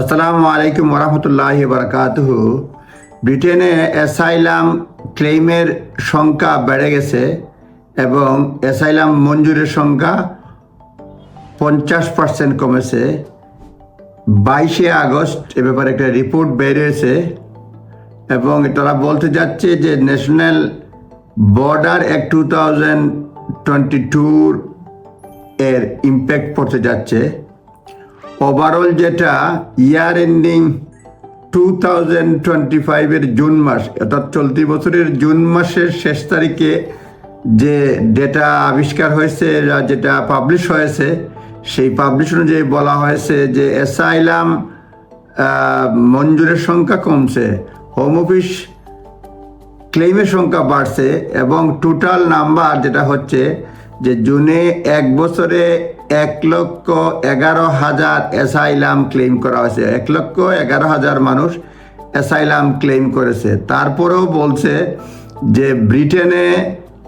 আসসালামু আলাইকুম ওরহমতুল্লাহ বারকাতুহু ব্রিটেনে অ্যাসাইলাম ক্লেইমের সংখ্যা বেড়ে গেছে এবং অ্যাসাইলাম মঞ্জুরের সংখ্যা পঞ্চাশ পার্সেন্ট কমেছে। বাইশে আগস্ট এ ব্যাপারে একটা রিপোর্ট বেরিয়েছে এবং তারা বলতে যাচ্ছে যে national border act two thousand twenty টুর এর ইম্প্যাক্ট পড়তে যাচ্ছে। ওভারঅল যেটা year ending two thousand twenty ফাইভের জুন মাস, অর্থাৎ চলতি বছরের জুন মাসের শেষ তারিখে যে ডেটা আবিষ্কার হয়েছে যেটা পাবলিশ হয়েছে, সেই পাবলিশ অনুযায়ী বলা হয়েছে যে অ্যাসাইলাম মঞ্জুরের সংখ্যা কমছে হোম অফিস ক্লেইমের সংখ্যা বাড়ছে এবং টোটাল নাম্বার যেটা হচ্ছে যে জুনে এক বছরে এক লক্ষ এগারো হাজার অ্যাসাইলাম ক্লেম করা হয়েছে। এক লক্ষ এগারো হাজার মানুষ অ্যাসাইলাম ক্লেম করেছে। তারপরেও বলছে যে ব্রিটেনে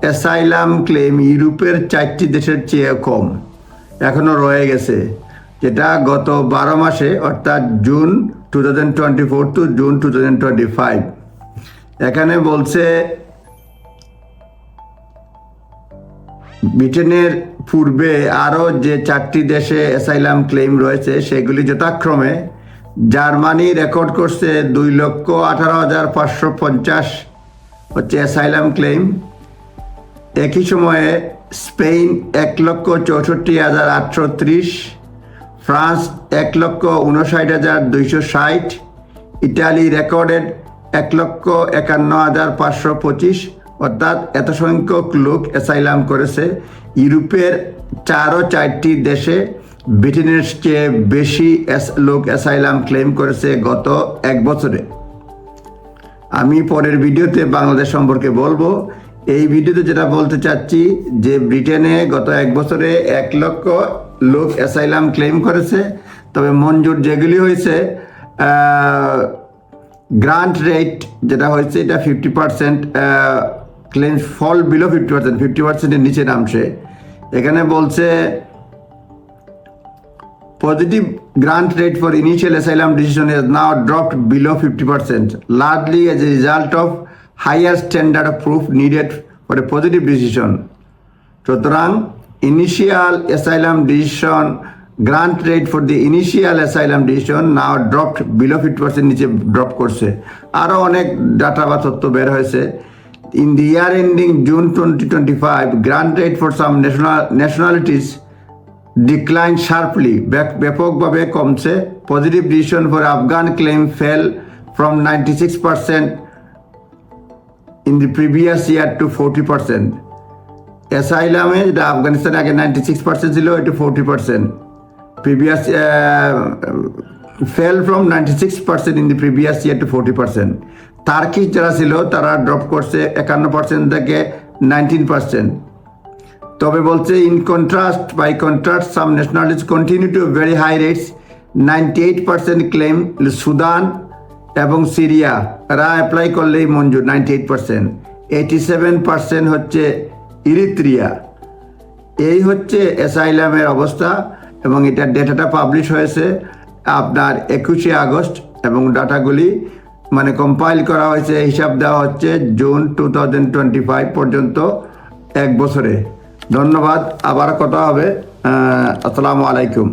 অ্যাসাইলাম ক্লেম ইউরোপের চারটি দেশের চেয়ে কম এখনও রয়ে গেছে। যেটা গত বারো মাসে, অর্থাৎ June two thousand twenty four to June two thousand twenty five. এখানে বলছে ব্রিটেনের পূর্বে আরও যে চারটি দেশে অ্যাসাইলাম ক্লেম রয়েছে, সেগুলি যথাক্রমে জার্মানি রেকর্ড করছে দুই লক্ষ আঠারো হাজার পাঁচশো পঞ্চাশ হচ্ছে অ্যাসাইলাম ক্লেম একই সময়ে স্পেন এক লক্ষ চৌষট্টি হাজার আটশো ত্রিশ, ফ্রান্স এক লক্ষ উনষাট হাজার দুইশো ষাট, ইটালি রেকর্ডেড এক লক্ষ একান্ন হাজার পাঁচশো পঁচিশ অর্থাৎ এত সংখ্যক লোক অ্যাসাইলাম করেছে। ইউরোপের চারও চারটি দেশে ব্রিটেনের চেয়ে বেশি লোক অ্যাসাইলাম ক্লেম করেছে গত এক বছরে। আমি পরের ভিডিওতে বাংলাদেশ সম্পর্কে বলব। এই ভিডিওতে যেটা বলতে চাচ্ছি যে ব্রিটেনে গত এক বছরে এক লক্ষ লোক অ্যাসাইলাম ক্লেম করেছে। তবে মঞ্জুর যেগুলি হয়েছে গ্রান্ট রেট যেটা হয়েছে এটা fifty percent claim fall below fifty percent, fifty পার্সেন্টের নিচে নামছে। এখানে বলছে positive grant rate for initial asylum decision is now dropped below fifty percent largely as a result of higher standard of proof needed for a positive decision সুতরাং initial asylum decision grant rate for the initial asylum decision now drop below fifty percent নিচে drop করছে। আরও অনেক data বা তথ্য বের হয়েছে। Year ending June twenty twenty five grant rate for some national nationalities decline sharply ব্যাপকভাবে কমছে positive decision for Afghan claim fell from ninety six percent in the previous year to forty percent অ্যাসাইলামে যেটা আফগানিস্তানে আগে ninety six percent ছিল, এটি forty percent previous fell from ninety six percent in the previous year to forty percent Turkish যারা ছিল, তারা drop করছে একান্ন পার্সেন্ট থেকে নাইনটিন পার্সেন্ট তবে বলছে in contrast by contrast some nationalities continue to very high rates ninety eight percent claim Sudan এবং Syria এরা অ্যাপ্লাই করলেই মঞ্জুর ninety eight percent eighty seven percent হচ্ছে ইরিত্রিয়া এই হচ্ছে অ্যাসাইলামের অবস্থা এবং এটার ডেটাটা পাবলিশ হয়েছে আপনার একুশে আগস্ট এবং ডাটাগুলি মানে কম্পাইল করা হয়েছে, হিসাব দেওয়া হচ্ছে জুন টু পর্যন্ত এক বছরে। ধন্যবাদ, আবার কথা হবে। আসসালামু আলাইকুম।